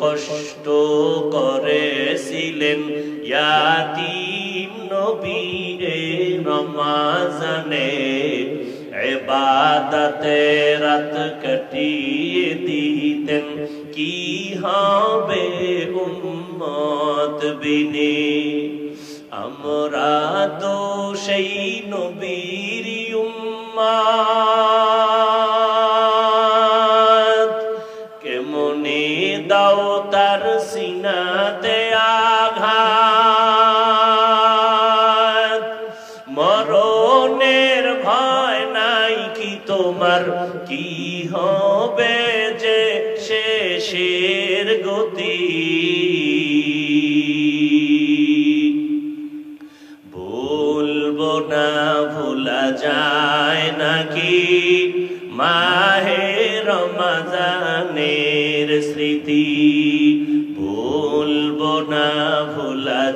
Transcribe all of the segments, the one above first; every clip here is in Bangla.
কষ্ট করেছিলেন। ইয়াতিম নবী রমাজানে এবাদতে রাত কাটিয়ে দিতেন। কি হবে উম্মত বিনে? আমরা তো সেই নবীর উম্মাদ সিনাতে আঘাত। মরণের ভয় নাই কি তোমার? কি হবে যে শেষের গতি? ভুলবো না, ভোলা যায় নাকি? মাহে রমাজানের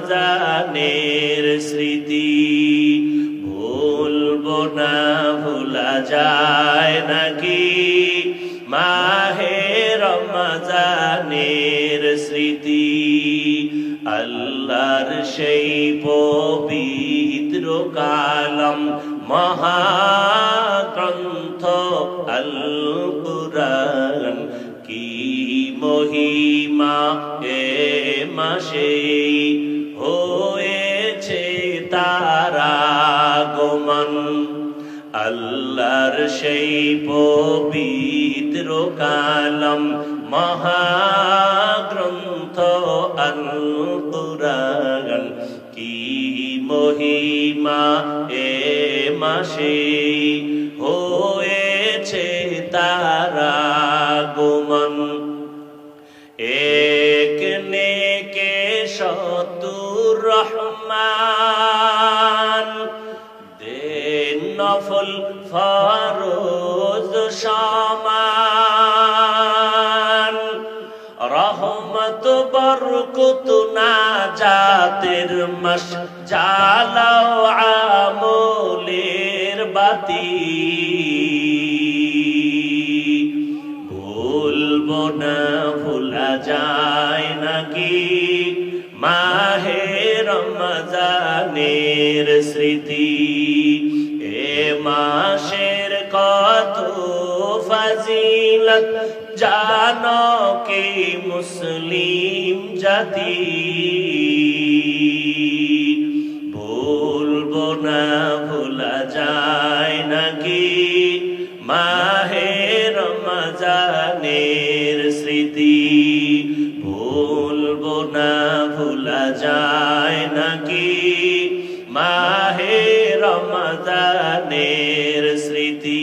রমাজানের স্মৃতি। ভুলবো না, ভোলা যায় নাকি? মাহে রমাজানের স্মৃতি, আল্লাহর সেই পবিত্র কালম মহাগ্রন্থ আল কি মহিমা এ মাসে হয়েছে তারা গমন আল্লাহর সেই পবিত্র কালম মহাগ্রন্থ আল কুরআন কি মহিমা এ মাসে হয়েছে তারা রহমান দেন নফল ফরোজ সমান। রহমত বরকত না জাতের মাস জালাও আমলের বাতি। রমজানের স্মৃতি। এ মাসের কত ফজিলত, জানো কে মুসলিম জাতি? ভুলবো না, ভোলা যায় নাকি মাহে রমজানের স্মৃতি ভুলবো মাহে রমজানের স্মৃতি।